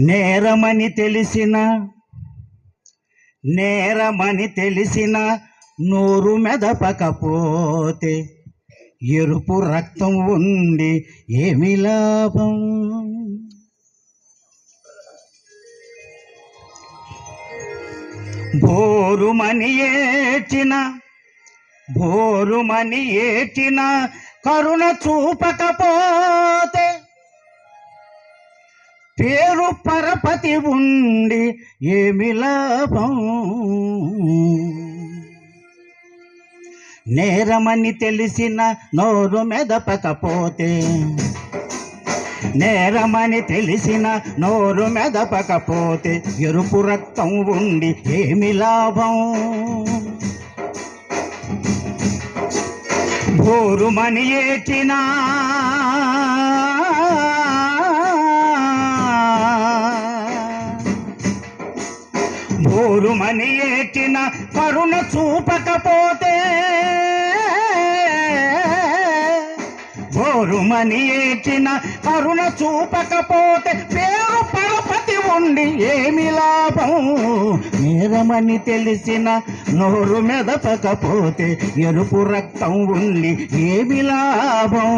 నేరమని తెలిసిన నేరమని తెలిసిన నోరు మెదపకపోతే ఎరుపు రక్తం ఉండి ఏమి లాభం? భోరుమని ఏచిన భోరుమని ఏచిన కరుణ చూపకపో పేరు పరపతి ఉండి ఏమి లాభం? నేరమని తెలిసిన నోరు మెదపకపోతే నేరమని తెలిసిన నోరు మెదపకపోతే ఎరుపు రక్తం ఉండి ఏమి లాభం? భోరుమని ఏచినా ఏచిన కరుణ చూపకపోతే భోరుమని ఏచిన కరుణ చూపకపోతే పేరు పరపతి ఉండి ఏమి లాభం? నేరమని తెలిసిన నోరు మెదపకపోతే ఎరుపు రక్తం ఉండి ఏమి లాభం?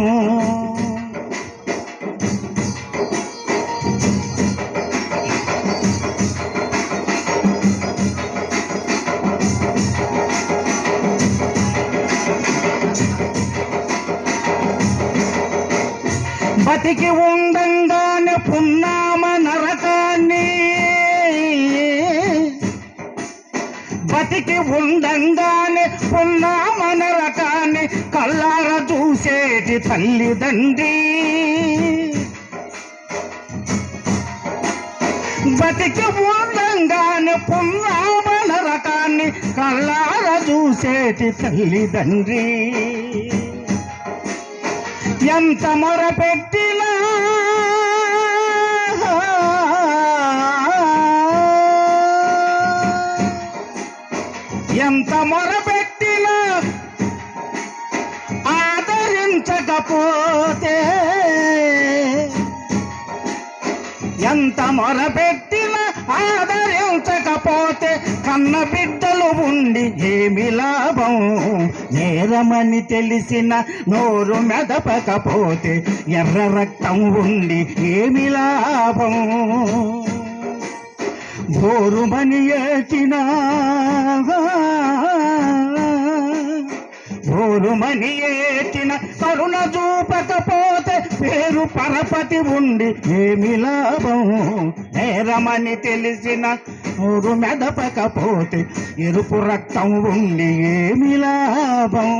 బతికి ఉండంగానే పున్నామ నరకాన్ని. బతికి ఉండంగానే పున్నామ నరకాన్ని కల్లార చూసేటి తల్లిదండ్రి. బతికి ఉండంగానే పున్నామ నరకాన్ని కల్లార చూసేటి తల్లిదండ్రి. ఎంత మొరపెట్టినా? ఎంత మొరపెట్టినా? ఆదరించకపోతే ఎంత మొరపెట్టినా? ఆదరించకపోతే కన్న బిడ్డలు ఉండి ఏమి లాభం? నేరమని తెలిసిన నోరు మెదపకపోతే ఎర్ర రక్తం ఉండి ఏమి లాభం? భోరుమని ఏచిన భోరుమని ఏచిన కరుణ చూపకపో పేరు పరపతి ఉండి ఏమి లాభం? నేరమని తెలిసిన నోరు మెదపకపోతే ఎరుపు రక్తం ఉండి ఏమి లాభం?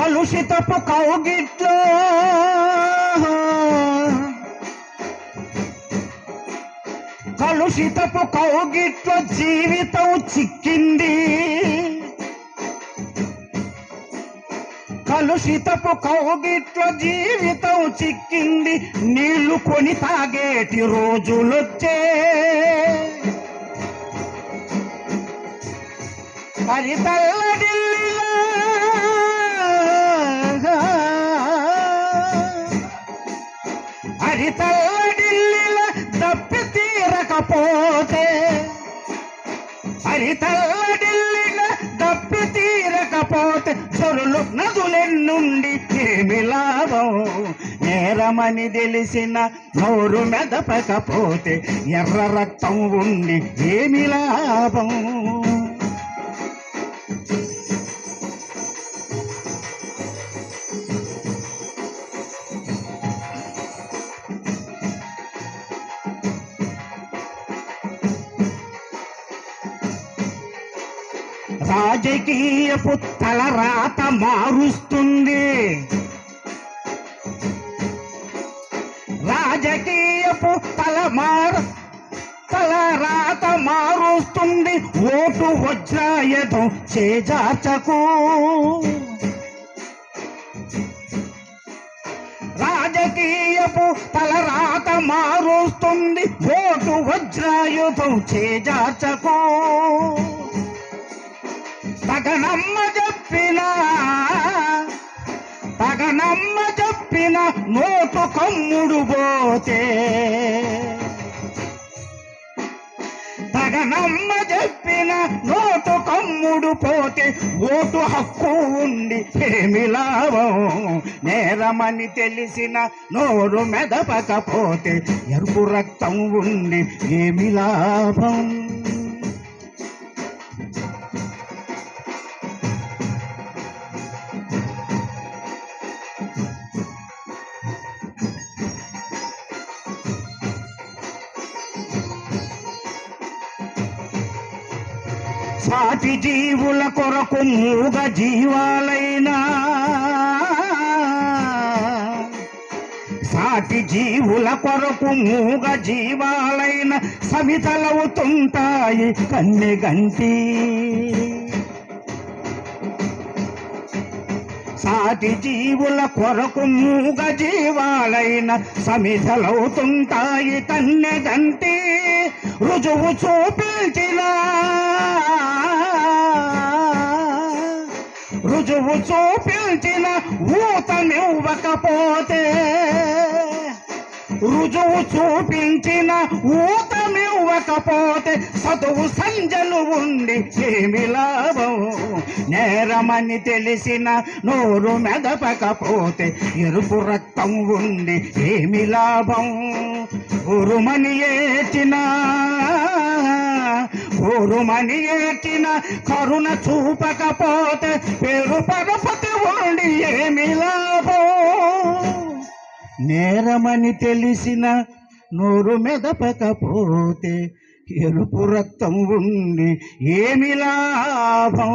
కలుషితపు కౌగిట్లో కలుషితపు కౌగిట్లో జీవితం చిక్కింది. కలుషితపు కౌగిట్లో జీవితం చిక్కింది. నీళ్ళు కొని తాగేటి రోజులొచ్చే. అది అది తల్లడిల్లిలా తప్పి తీరకపోతే అది తల్లడిల్లిన తప్పి తీరకపోతే చెరులు నదులెన్నుండి ఏమి లాభం? నేరమని తెలిసిన నోరు మెదపకపోతే ఎర్ర రక్తం ఉండి ఏమి లాభం? రాజకీయపు తలరాత మారుస్తుంది. రాజకీయపు తల మారు తల రాత మారుస్తుంది. ఓటు వజ్రాయధం చేజాచకు రాజకీయపు తలరాత మారుస్తుంది. ఓటు వజ్రాయుధం చేజాచకు తగనమ్మ చెప్పిన తగనమ్మ చెప్పిన నోటు కమ్ముడు పోతే. పగనమ్మ చెప్పిన నోటు కమ్ముడు పోతే ఓటు హక్కు ఉండి ఏమి లాభం? నేరమని తెలిసిన నోరు మెదపకపోతే ఎరుపు రక్తం ఉండి ఏమి లాభం? సాటి జీవుల కొరకు మూగ జీవాలైనా. సాటి జీవుల కొరకు మూగ జీవాలైన సవితలవుతుంటాయి కన్నె గంటి. సాటి జీవుల కొరకు మూగ జీవాలైన సమిధలవుతుంటాయి కన్నె గంటి. రుజువు చూపించినా రుజువు చూపించిన ఊతమివ్వకపోతే రుజువు చూపించిన ఊతమివ్వకపోతే చదువు సంజలు ఉండి ఏమి లాభం? నేరమని తెలిసిన నోరు మెదపకపోతే ఎరుపు రక్తం ఉండి ఏమి లాభం? ఉరుమని ఏచిన ఉరుమని ఏచిన కరుణ చూపకపోతే పేరు పరపతి ఉండి ఏమి లాభం నేరమని తెలిసిన నోరు మెదపకపోతే ఎరుపు రక్తం ఉండి ఏమి లాభం?